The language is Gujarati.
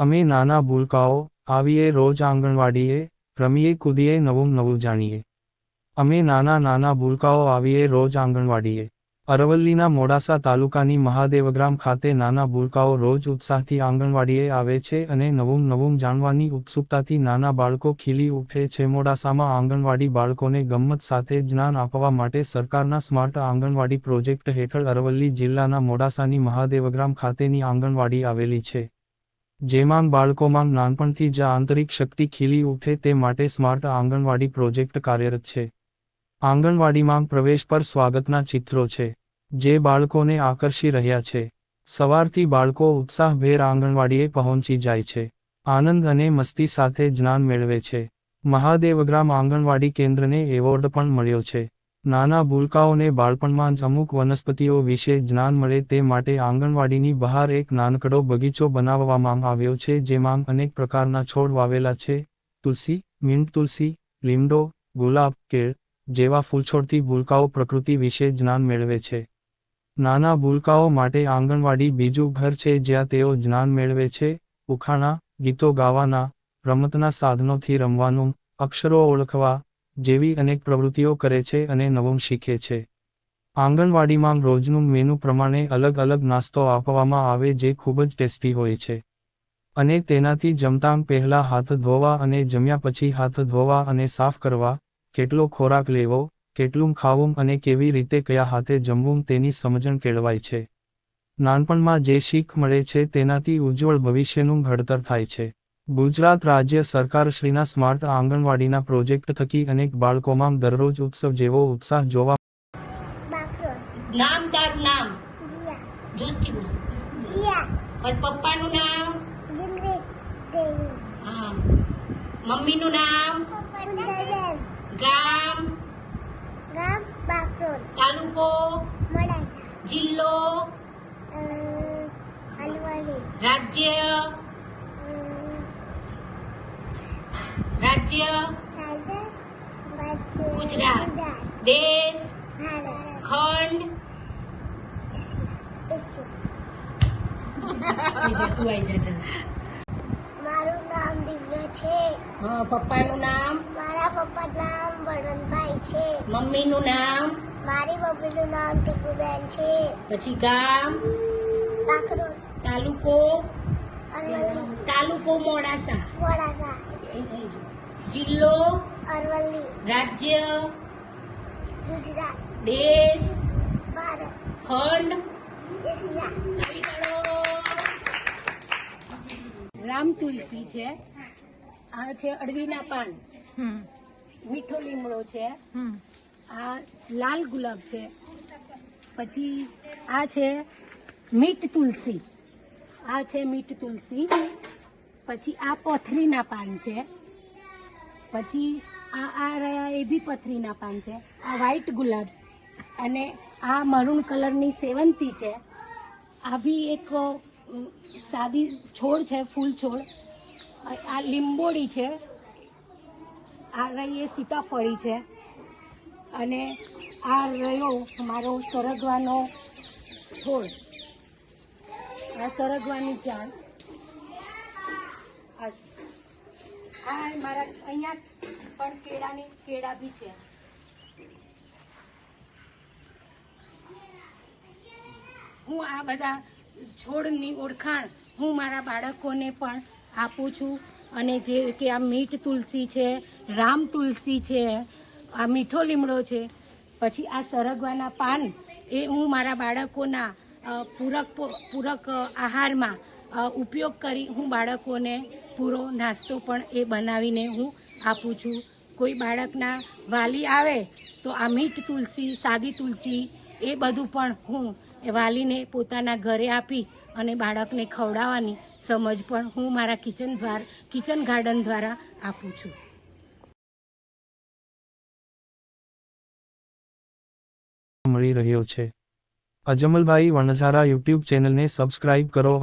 અમે નાના ભૂલકાઓ, આવીએ રોજ આંગણવાડીએ, રમીએ કૂદીએ નવું નવું જાણીએ. અમે નાના નાના ભૂલકાઓ, આવીએ રોજ આંગણવાડીએ. અરવલ્લીના મોડાસા તાલુકાની મહાદેવગ્રામ ખાતે નાના ભૂલકાઓ રોજ ઉત્સાહથી આંગણવાડીએ આવે છે અને નવું નવું જાણવાની ઉત્સુકતાથી નાના બાળકો ખીલી ઉઠે છે. મોડાસામાં આંગણવાડી બાળકોને ગમ્મત સાથે જ્ઞાન આપવા માટે સરકારના સ્માર્ટ આંગણવાડી પ્રોજેક્ટ હેઠળ અરવલ્લી જિલ્લાના મોડાસાની મહાદેવગ્રામ ખાતેની આંગણવાડી આવેલી છે. જેમાં બાળકોમાં નાનપણથી જ આંતરિક શક્તિ ખીલી ઉઠે તે માટે સ્માર્ટ આંગણવાડી પ્રોજેક્ટ કાર્યરત છે. આંગણવાડીમાં પ્રવેશ પર સ્વાગતના ચિત્રો છે, જે બાળકોને આકર્ષી રહ્યા છે. સવારથી બાળકો ઉત્સાહભેર આંગણવાડીએ પહોંચી જાય છે. આનંદ અને મસ્તી સાથે જ્ઞાન મેળવે છે. મહાદેવગ્રામ આંગણવાડી કેન્દ્રને એવોર્ડ પણ મળ્યો છે. નાના ભૂલકાઓને બાળપણમાં જ અમુક વનસ્પતિઓ વિશે જ્ઞાન મળે તે માટે આંગણવાડીની બહાર એક નાનકડો બગીચો બનાવવામાં આવ્યો છે જેમાં અનેક પ્રકારના છોડ વાવેલા છે. તુલસી, મીંટ તુલસી, લીમડો, ગુલાબ, કેળ જેવા ફૂલછોડથી ભૂલકાઓ પ્રકૃતિ વિશે જ્ઞાન મેળવે છે. નાના ભૂલકાઓ માટે આંગણવાડી બીજું ઘર છે જ્યાં તેઓ જ્ઞાન મેળવે છે. ઉખાણા, ગીતો ગાવાના, રમતના સાધનોથી રમવાનું, અક્ષરો ઓળખવા જેવી અનેક પ્રવૃત્તિઓ કરે છે અને નવું શીખે છે. આંગણવાડીમાં રોજનું મેનુ પ્રમાણે અલગ અલગ નાસ્તો આપવામાં આવે જે ખૂબ જ ટેસ્ટી હોય છે. અને તેનાથી જમતાં પહેલા હાથ ધોવા અને જમ્યા પછી હાથ ધોવા અને સાફ કરવા, કેટલો ખોરાક લેવો, કેટલું ખાવું અને કેવી રીતે કયા હાથે જમવું તેની સમજણ કેળવાય છે. નાનપણમાં જે શીખ મળે છે તેનાથી ઉજ્જવળ ભવિષ્યનું ઘડતર થાય છે. ગુજરાત રાજ્ય સરકારશ્રીના સ્માર્ટ આંગણવાડીના પ્રોજેક્ટ થકી અનેક બાળકોમાં દરરોજ ઉત્સવ જેવો ઉત્સાહ જોવા નામ તારું નામ? જીયા. જોસ્તી બોલ. જીયા. પછી પપ્પાનું નામ? જિંગ્રેસ દેવી હા. મમ્મીનું નામ? ગામ? ગામ બાકરોલ. તાલુકો? મોડાસા. જિલ્લો? રાજ્ય? રાજ્ય? ગુજરાત. દેશ? ખંડ? તું આવી જા મારું નામ દિવ્ય છે. હા પપ્પાનું નામ? મારા પપ્પા નામ વરણભાઈ છે. મમ્મીનું નામ? મારી મમ્મીનું નામ ટીકુબેન છે. પછી ગામ? બાકરોલ. તાલુકો? તાલુકો મોડાસા. મોડાસા. એ જો. જિલ્લો અરવલ્લી રાજ્ય ગુજરાત દેશ ભારત ખંડ એશિયા. તાળી પાડો. રામ તુલસી છે. આ છે અડવીના પાન. મીઠો લીમડો છે. આ લાલ ગુલાબ છે. પછી આ છે મીઠ તુલસી. આ છે મીઠ તુલસી. પછી આ પથરીના પાન છે. પછી આ આ રહ્યા એ બી પથરીના પાન છે, આ વ્હાઈટ ગુલાબ અને આ મરૂન કલરની સેવંતી છે. આ બી એક સાદી છોડ છે, ફૂલ છોડ. આ- લીંબોડી છે, આ રહી એ સીતાફળી છે અને આ રહ્યો મારો સરગવાનો છોડ. આ સરગવાની ઝાડ આ કેળાની કેળા બી છે. હું આ બધા છોડની ઓળખાણ હું મારા બાળકોને પણ આપું છું અને જે કે આ મીઠ તુલસી છે, રામ તુલસી છે, આ મીઠો લીમડો છે, પછી આ સરગવાના પાન એ હું મારા બાળકોના પૂરક પૂરક આહારમાં ઉપયોગ કરી હું બાળકોને પૂરો નાસ્તો પણ એ બનાવીને હું આપું છું. કોઈ બાળકના વાલી આવે તો આ મીઠ તુલસી, સાદી તુલસી એ બધું પણ હું એ વાલીને પોતાના ઘરે આપી અને બાળકને ખવડાવવાની સમજ પણ હું મારા કિચન દ્વાર, કિચન ગાર્ડન દ્વારા આપું છું. મળી રહ્યો છે. અજમલભાઈ વણઝારા યુટ્યુબ ચેનલને સબસ્ક્રાઇબ કરો